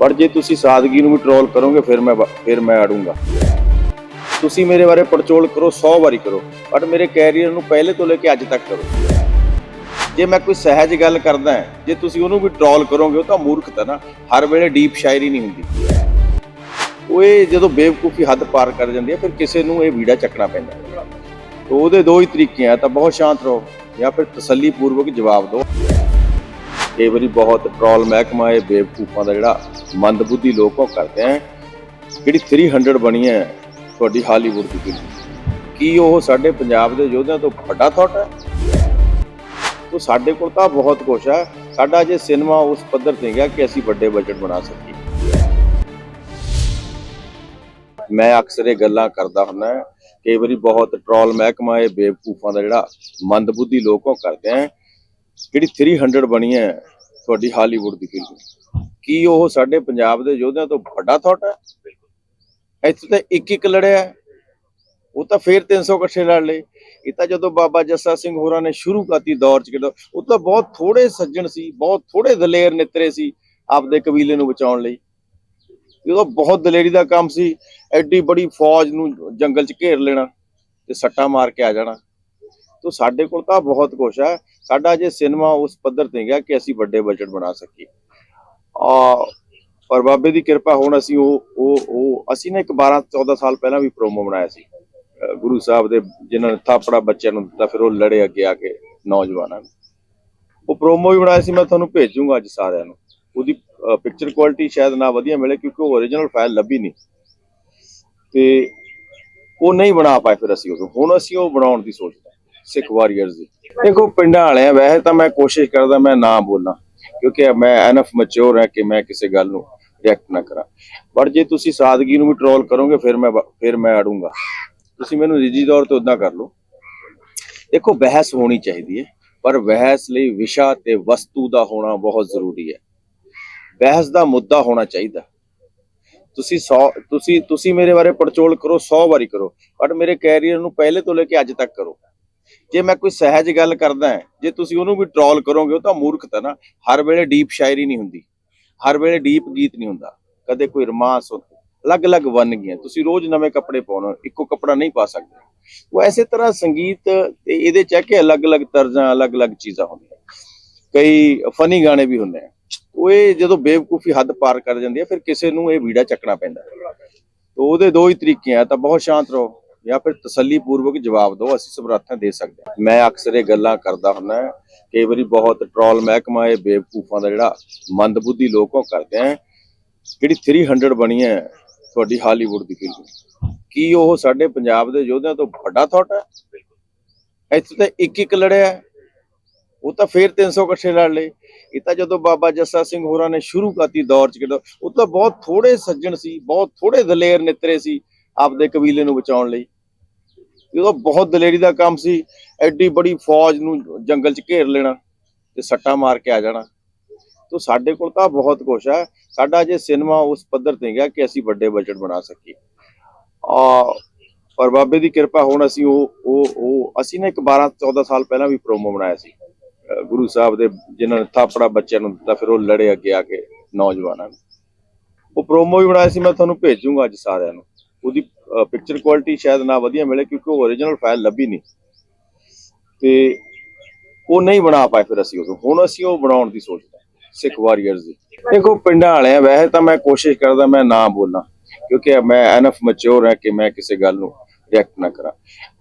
ਪਰ ਜੇ ਤੁਸੀਂ ਸਾਦਗੀ ਨੂੰ ਵੀ ਟਰੋਲ ਕਰੋਗੇ, ਫਿਰ ਮੈਂ ਫਿਰ ਮੈਂ ਅੜੂੰਗਾ। ਤੁਸੀਂ ਮੇਰੇ ਬਾਰੇ ਪੜਚੋਲ ਕਰੋ 100 ਵਾਰੀ ਕਰੋ ਬਟ ਮੇਰੇ ਕੈਰੀਅਰ ਨੂੰ ਪਹਿਲੇ ਤੋਂ ਲੈ ਕੇ ਅੱਜ ਤੱਕ ਕਰੋ। ਜੇ ਮੈਂ ਕੋਈ ਸਹਿਜ ਗੱਲ ਕਰਦਾ, ਜੇ ਤੁਸੀਂ ਉਹਨੂੰ ਵੀ ਟਰੋਲ ਕਰੋਗੇ, ਉਹ ਤਾਂ ਮੂਰਖਤਾ ਨਾ, ਹਰ ਵੇਲੇ ਡੀਪ ਸ਼ਾਇਰੀ ਨਹੀਂ ਹੁੰਦੀ। ਉਹ ਇਹ ਜਦੋਂ ਬੇਵਕੂਫੀ ਹੱਦ ਪਾਰ ਕਰ ਜਾਂਦੀ ਹੈ, ਫਿਰ ਕਿਸੇ ਨੂੰ ਇਹ ਵੀੜਾ ਚੱਕਣਾ ਪੈਂਦਾ। ਉਹਦੇ ਦੋ ਹੀ ਤਰੀਕੇ ਆ, ਤਾਂ ਬਹੁਤ ਸ਼ਾਂਤ ਰਹੋ, ਜਾਂ ਫਿਰ ਤਸੱਲੀ ਪੂਰਵਕ ਜਵਾਬ ਦਿਓ। ਕਈ ਵਾਰੀ ਬਹੁਤ ਟਰੋਲ ਮਹਿਕਮਾ ਇਹ ਬੇਵਕੂਫਾਂ ਦਾ ਜਿਹੜਾ ਮੰਦਬੁੱਧੀ ਲੋਕ ਉਹ ਕਰਦੇ ਆ। ਜਿਹੜੀ 300 ਬਣੀ ਹੈ ਤੁਹਾਡੀ ਹਾਲੀਵੁੱਡ ਦੀ ਫਿਲਮ ਕੀ ਉਹ ਸਾਡੇ ਪੰਜਾਬ ਦੇ ਯੋਧਿਆਂ ਤੋਂ ਵੱਡਾ ਥਾਟ ਹੈ? ਉਹ ਸਾਡੇ ਕੋਲ ਤਾਂ ਬਹੁਤ ਕੁਛ ਹੈ। ਸਾਡਾ ਜੇ ਸਿਨੇਮਾ ਉਸ ਪੱਧਰ ਤੇ ਗਿਆ ਕਿ ਅਸੀਂ ਵੱਡੇ ਬਜਟ ਬਣਾ ਸਕੀਏ। ਮੈਂ ਅਕਸਰ ਇਹ ਗੱਲਾਂ ਕਰਦਾ ਹੁੰਦਾ ਕਈ ਵਾਰੀ ਬਹੁਤ ਟਰੋਲ ਮਹਿਕਮਾ ਇਹ ਬੇਵਕੂਫਾਂ ਦਾ ਜਿਹੜਾ ਮੰਦਬੁੱਧੀ ਲੋਕ ਉਹ ਕਰਦੇ ਆ। ਜਿਹੜੀ 300 ਬਣੀ ਹੈ ਤੁਹਾਡੀ ਹਾਲੀਵੁੱਡ ਦੀ ਫਿਲਮ ਕੀ ਉਹ ਸਾਡੇ ਪੰਜਾਬ ਦੇ ਯੋਧਿਆਂ ਤੋਂ ਵੱਡਾ ਥਾਟ ਹੈ? ਇੱਥੇ ਤਾਂ ਇੱਕ ਇੱਕ ਲੜਿਆ। ਉਹ ਤਾਂ ਫੇਰ 300 ਇਕੱਠੇ ਲੜ ਲਏ। ਇਹ ਤਾਂ ਜਦੋਂ ਬਾਬਾ ਜੱਸਾ ਸਿੰਘ ਹੋਰਾਂ ਨੇ ਸ਼ੁਰੂ ਕਰਤੀ ਦੌਰ ਚ ਕਿਦੋਂ ਉਹ ਤਾਂ ਬਹੁਤ ਥੋੜੇ ਸੱਜਣ ਸੀ ਬਹੁਤ ਥੋੜੇ ਦਲੇਰ ਨਿਤਰੇ ਸੀ ਆਪਦੇ ਕਬੀਲੇ ਨੂੰ ਬਚਾਉਣ ਲਈ। ਜਦੋਂ ਬਹੁਤ ਦਲੇਰੀ ਦਾ ਕੰਮ ਸੀ ਐਡੀ ਬੜੀ ਫੌਜ ਨੂੰ ਜੰਗਲ ਚ ਘੇਰ ਲੈਣਾ ਤੇ ਸੱਟਾ ਮਾਰ ਕੇ ਆ ਜਾਣਾ। ਤੋ ਸਾਡੇ ਕੋਲ ਤਾਂ ਬਹੁਤ ਕੁਛ ਹੈ। ਸਾਡਾ ਜੇ ਸਿਨੇਮਾ ਉਸ ਪੱਧਰ ਤੇ ਗਿਆ ਕਿ ਅਸੀਂ ਵੱਡੇ ਬਜਟ ਬਣਾ ਸਕੀਏ। ਆ ਪਰ ਬਾਬੇ ਦੀ ਕਿਰਪਾ ਹੁਣ ਅਸੀਂ ਉਹ ਉਹ ਉਹ, ਅਸੀਂ ਨਾ ਇੱਕ 12 14 ਸਾਲ ਪਹਿਲਾਂ ਵੀ ਪ੍ਰੋਮੋ ਬਣਾਇਆ ਸੀ। ਗੁਰੂ ਸਾਹਿਬ ਦੇ ਜਿਨ੍ਹਾਂ ਨੇ ਥਾਪੜਾ ਬੱਚਿਆਂ ਨੂੰ ਦਿੱਤਾ, ਫਿਰ ਉਹ ਲੜੇ ਅੱਗੇ ਆ ਕੇ ਨੌਜਵਾਨਾਂ ਨੂੰ। ਉਹ ਪ੍ਰੋਮੋ ਵੀ ਬਣਾਇਆ ਸੀ, ਮੈਂ ਤੁਹਾਨੂੰ ਭੇਜੂੰਗਾ ਅੱਜ ਸਾਰਿਆਂ ਨੂੰ। ਉਹਦੀ ਪਿਕਚਰ ਕੁਆਲਿਟੀ ਸ਼ਾਇਦ ਨਾ ਵਧੀਆ ਮਿਲੇ ਕਿਉਂਕਿ ਉਹ origignal ਫਾਈਲ ਲੱਭੀ ਨਹੀਂ। ਤੇ ਉਹ ਨਹੀਂ ਬਣਾ ਪਾਏ ਫਿਰ ਅਸੀਂ ਉਦੋਂ। ਹੁਣ ਅਸੀਂ ਉਹ ਬਣਾਉਣ ਦੀ ਸੋਚਦੇ ਸਿੱਖ ਵਾਰੀਅਰਸ ਦੀ ਦੇਖੋ, ਪਿੰਡਾਂ ਵਾਲੇ ਵੈਸੇ ਤਾਂ ਮੈਂ ਕੋਸ਼ਿਸ਼ ਕਰਦਾ ਮੈਂ ਨਾ ਬੋਲਾਂ, ਕਿਉਂਕਿ ਮੈਂ ਐਨਫ ਮੈਚੁਰ ਹਾਂ ਕਿ ਮੈਂ ਕਿਸੇ ਗੱਲ ਨੂੰ ਰਿਐਕਟ ਨਾ ਕਰਾਂ। ਪਰ ਜੇ ਤੁਸੀਂ ਸਾਦਗੀ ਨੂੰ ਵੀ ਟਰੋਲ ਕਰੋਗੇ, ਫਿਰ ਮੈਂ ਫਿਰ ਮੈਂ ਅੜੂੰਗਾ। ਤੁਸੀਂ ਮੈਨੂੰ ਨਿੱਜੀ ਤੌਰ ਤੇ ਉਦਾਂ ਕਰ ਲਓ। ਦੇਖੋ, ਬਹਿਸ ਹੋਣੀ ਚਾਹੀਦੀ ਹੈ, ਪਰ ਬਹਿਸ ਲਈ ਵਿਸ਼ਾ ਤੇ ਵਸਤੂ ਦਾ ਹੋਣਾ ਬਹੁਤ ਜ਼ਰੂਰੀ ਹੈ। ਬਹਿਸ ਦਾ ਮੁੱਦਾ ਹੋਣਾ ਚਾਹੀਦਾ। ਤੁਸੀਂ 100 ਤੁਸੀਂ ਤੁਸੀਂ ਮੇਰੇ ਬਾਰੇ ਪੜਚੋਲ ਕਰੋ 100 ਵਾਰੀ ਕਰੋ ਬਟ ਮੇਰੇ ਕੈਰੀਅਰ ਨੂੰ ਪਹਿਲੇ ਤੋਂ ਲੈ ਕੇ ਅੱਜ ਤੱਕ ਕਰੋ। ਜੇ ਮੈਂ ਕੋਈ ਸਹਿਜ ਗੱਲ ਕਰਦਾ ਹਾਂ, ਜੇ ਤੁਸੀਂ ਉਹਨੂੰ ਵੀ ਟਰੋਲ ਕਰੋਗੇ ਉਹ ਤਾਂ ਮੂਰਖਤਾ ਨਾ। ਹਰ ਵੇਲੇ ਡੀਪ ਸ਼ਾਇਰੀ ਨਹੀਂ ਹੁੰਦੀ। ਹਰ ਵੇਲੇ ਡੀਪ ਗੀਤ ਨਹੀਂ ਹੁੰਦਾ। ਕਦੇ ਕੋਈ ਰਮਾਂਸ ਅਲੱਗ-ਅਲੱਗ ਬਣ ਗਈਆਂ। ਤੁਸੀਂ ਰੋਜ਼ ਨਵੇਂ ਕੱਪੜੇ ਪਾਉਣਾ ਇੱਕੋ ਕੱਪੜਾ ਨਹੀਂ ਪਾ ਸਕਦੇ। ਉਹ ਐਸੇ ਤਰ੍ਹਾਂ ਸੰਗੀਤ ਤੇ ਇਹਦੇ ਚ ਹੈ ਕਿ ਅਲੱਗ-ਅਲੱਗ ਤਰਜ਼ਾਂ ਅਲੱਗ-ਅਲੱਗ ਚੀਜ਼ਾਂ ਹੁੰਦੀਆਂ। ਕਈ ਫਨੀ ਗਾਣੇ ਵੀ ਹੁੰਦੇ ਆ। ਉਹ ਇਹ ਜਦੋਂ ਬੇਵਕੂਫੀ ਹੱਦ ਪਾਰ ਕਰ ਜਾਂਦੀ ਹੈ ਫਿਰ ਕਿਸੇ ਨੂੰ ਇਹ ਵੀੜਾ ਚੱਕਣਾ ਪੈਂਦਾ। ਹੈ। ਉਹਦੇ ਦੋ ਹੀ ਤਰੀਕੇ ਆ ਤਾਂ ਬਹੁਤ ਸ਼ਾਂਤ ਰਹੋ। ਜਾਂ ਫਿਰ ਤਸੱਲੀ ਪੂਰਵਕ ਜਵਾਬ ਦਿਓ ਅਸੀਂ ਸਮਰੱਥਾ ਦੇ ਸਕਦੇ ਹਾਂ। ਮੈਂ ਅਕਸਰ ਇਹ ਗੱਲਾਂ ਕਰਦਾ ਹੁੰਦਾ ਕਈ ਵਾਰੀ ਬਹੁਤ ਟਰੋਲ ਮਹਿਕਮਾ ਇਹ ਬੇਵਕੂਫਾਂ ਦਾ ਜਿਹੜਾ ਮੰਦਬੁੱਧੀ ਲੋਕ ਕਰਦੇ ਆ। ਜਿਹੜੀ 300 ਬਣੀ ਹੈ ਤੁਹਾਡੀ ਹਾਲੀਵੁੱਡ ਦੀ ਫਿਲਮ। ਕੀ ਉਹ ਸਾਡੇ ਪੰਜਾਬ ਦੇ ਯੋਧਿਆਂ ਤੋਂ ਵੱਡਾ ਥਾਟ ਹੈ? ਇੱਥੇ ਤਾਂ ਇੱਕ ਇੱਕ ਲੜਿਆ। ਉਹ ਤਾਂ ਫੇਰ 300 ਇਕੱਠੇ ਲੜ ਲਏ। ਇਹ ਤਾਂ ਜਦੋਂ ਬਾਬਾ ਜੱਸਾ ਸਿੰਘ ਹੋਰਾਂ ਨੇ ਸ਼ੁਰੂ ਕਰਤੀ ਦੌਰ ਚ ਕਿਦੋਂ ਉਹ ਤਾਂ ਬਹੁਤ ਥੋੜੇ ਸੱਜਣ ਸੀ ਬਹੁਤ ਥੋੜੇ ਦਲੇਰ ਨਿਤਰੇ ਸੀ ਆਪਦੇ ਕਬੀਲੇ ਨੂੰ ਬਚਾਉਣ ਲਈ। ਜਦੋਂ ਬਹੁਤ ਦਲੇਰੀ ਦਾ ਕੰਮ ਸੀ, ਐਡੀ ਬੜੀ ਫੌਜ ਨੂੰ ਜੰਗਲ ਚ ਘੇਰ ਲੈਣਾ ਤੇ ਸੱਟਾ ਮਾਰ ਕੇ ਆ ਜਾਣਾ। ਤੋ ਸਾਡੇ ਕੋਲ ਤਾਂ ਬਹੁਤ ਕੁਛ ਹੈ ਸਾਡਾ ਜੇ ਸਿਨੇਮਾ ਉਸ ਪੱਧਰ ਤੇ ਗਿਆ ਕਿ ਅਸੀਂ ਵੱਡੇ ਬਜਟ ਬਣਾ ਸਕੀਏ। ਆ, ਪਰ ਬਾਬੇ ਦੀ ਕਿਰਪਾ ਹੁਣ ਅਸੀਂ ਉਹ ਉਹ ਉਹ, ਅਸੀਂ ਨਾ ਇੱਕ 12 14 ਸਾਲ ਪਹਿਲਾਂ ਵੀ ਪ੍ਰੋਮੋ ਬਣਾਇਆ ਸੀ। ਗੁਰੂ ਸਾਹਿਬ ਦੇ ਜਿਨ੍ਹਾਂ ਨੇ ਥਾਪੜਾ ਬੱਚਿਆਂ ਨੂੰ ਦਿੱਤਾ, ਫਿਰ ਉਹ ਲੜੇ ਅੱਗੇ ਆ ਕੇ ਨੌਜਵਾਨਾਂ ਨੂੰ। ਉਹ ਪ੍ਰੋਮੋ ਵੀ ਬਣਾਇਆ ਸੀ, ਮੈਂ ਤੁਹਾਨੂੰ ਭੇਜੂੰਗਾ ਅੱਜ ਸਾਰਿਆਂ ਨੂੰ। ਉਹਦੀ ਪਿਕਚਰ ਕੁਆਲਿਟੀ ਸ਼ਾਇਦ ਨਾ ਵਧੀਆ ਮਿਲੇ ਕਿਉਂਕਿ ਉਹ origignal ਫਾਈਲ ਲੱਭੀ ਨਹੀਂ। ਤੇ ਉਹ ਨਹੀਂ ਬਣਾ ਪਾਏ ਫਿਰ ਅਸੀਂ ਉਦੋਂ। ਹੁਣ ਅਸੀਂ ਉਹ ਬਣਾਉਣ ਦੀ ਸੋਚਦੇ ਸਿੱਖ ਵਾਰੀਅਰਸ ਦੀ। ਦੇਖੋ, ਪਿੰਡਾਂ ਵਾਲੇ ਆ ਵੈਸੇ ਤਾਂ ਮੈਂ ਕੋਸ਼ਿਸ਼ ਕਰਦਾ ਮੈਂ ਨਾ ਬੋਲਾਂ, ਕਿਉਂਕਿ ਮੈਂ ਐਨਫ ਮੈਚੁਰ ਹਾਂ ਕਿ ਮੈਂ ਕਿਸੇ ਗੱਲ ਨੂੰ ਰਿਐਕਟ ਨਾ ਕਰਾਂ।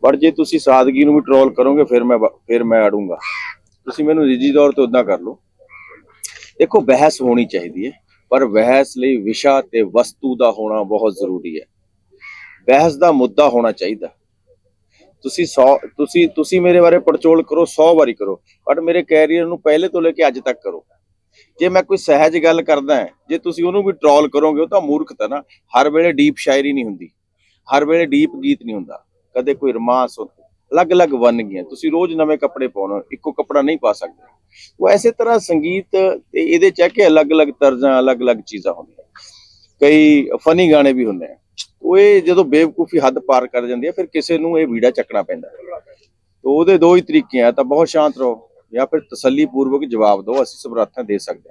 ਪਰ ਜੇ ਤੁਸੀਂ ਸਾਦਗੀ ਨੂੰ ਵੀ ਟਰੋਲ ਕਰੋਗੇ, ਫਿਰ ਮੈਂ ਫਿਰ ਮੈਂ ਅੜੂੰਗਾ। ਤੁਸੀਂ ਮੈਨੂੰ ਨਿੱਜੀ ਤੌਰ ਤੇ ਉਦਾਂ ਕਰ ਲਓ। ਦੇਖੋ, ਬਹਿਸ ਹੋਣੀ ਚਾਹੀਦੀ ਹੈ, ਪਰ ਬਹਿਸ ਲਈ ਵਿਸ਼ਾ ਤੇ ਵਸਤੂ ਦਾ ਹੋਣਾ ਬਹੁਤ ਜ਼ਰੂਰੀ ਹੈ। ਬਹਿਸ ਦਾ ਮੁੱਦਾ ਹੋਣਾ ਚਾਹੀਦਾ। ਤੁਸੀਂ 100 ਤੁਸੀਂ ਤੁਸੀਂ ਮੇਰੇ ਬਾਰੇ ਪੜਚੋਲ ਕਰੋ 100 ਵਾਰੀ ਕਰੋ ਬਟ ਮੇਰੇ ਕੈਰੀਅਰ ਨੂੰ ਪਹਿਲੇ ਤੋਂ ਲੈ ਕੇ ਅੱਜ ਤੱਕ ਕਰੋ। ਜੇ ਮੈਂ ਕੋਈ ਸਹਿਜ ਗੱਲ ਕਰਦਾ ਹਾਂ, ਜੇ ਤੁਸੀਂ ਉਹਨੂੰ ਵੀ ਟਰੋਲ ਕਰੋਗੇ ਉਹ ਤਾਂ ਮੂਰਖਤਾ ਨਾ। ਹਰ ਵੇਲੇ ਡੀਪ ਸ਼ਾਇਰੀ ਨਹੀਂ ਹੁੰਦੀ। ਹਰ ਵੇਲੇ ਡੀਪ ਗੀਤ ਨਹੀਂ ਹੁੰਦਾ। ਕਦੇ ਕੋਈ ਰਮਾਂਸ ਅਲੱਗ-ਅਲੱਗ ਬਣ ਗਈਆਂ। ਤੁਸੀਂ ਰੋਜ਼ ਨਵੇਂ ਕੱਪੜੇ ਪਾਉਣਾ ਇੱਕੋ ਕੱਪੜਾ ਨਹੀਂ ਪਾ ਸਕਦੇ। ਉਹ ਐਸੇ ਤਰ੍ਹਾਂ ਸੰਗੀਤ ਤੇ ਇਹਦੇ ਚ ਹੈ ਕਿ ਅਲੱਗ-ਅਲੱਗ ਤਰਜ਼ਾਂ ਅਲੱਗ-ਅਲੱਗ ਚੀਜ਼ਾਂ ਹੁੰਦੀਆਂ। ਕਈ ਫਨੀ ਗਾਣੇ ਵੀ ਹੁੰਦੇ ਆ। ਉਹ ਇਹ ਜਦੋਂ ਬੇਵਕੂਫੀ ਹੱਦ ਪਾਰ ਕਰ ਜਾਂਦੀ ਹੈ, ਫਿਰ ਕਿਸੇ ਨੂੰ ਇਹ ਵੀੜਾ ਚੱਕਣਾ ਪੈਂਦਾ ਹੈ। ਉਹਦੇ ਦੋ ਹੀ ਤਰੀਕੇ ਆ, ਤਾਂ ਬਹੁਤ ਸ਼ਾਂਤ ਰਹੋ ਜਾਂ ਫਿਰ ਤਸੱਲੀ ਪੂਰਵਕ ਜਵਾਬ ਦਿਓ, ਅਸੀਂ ਸਮਰੱਥਾ ਦੇ ਸਕਦੇ ਹਾਂ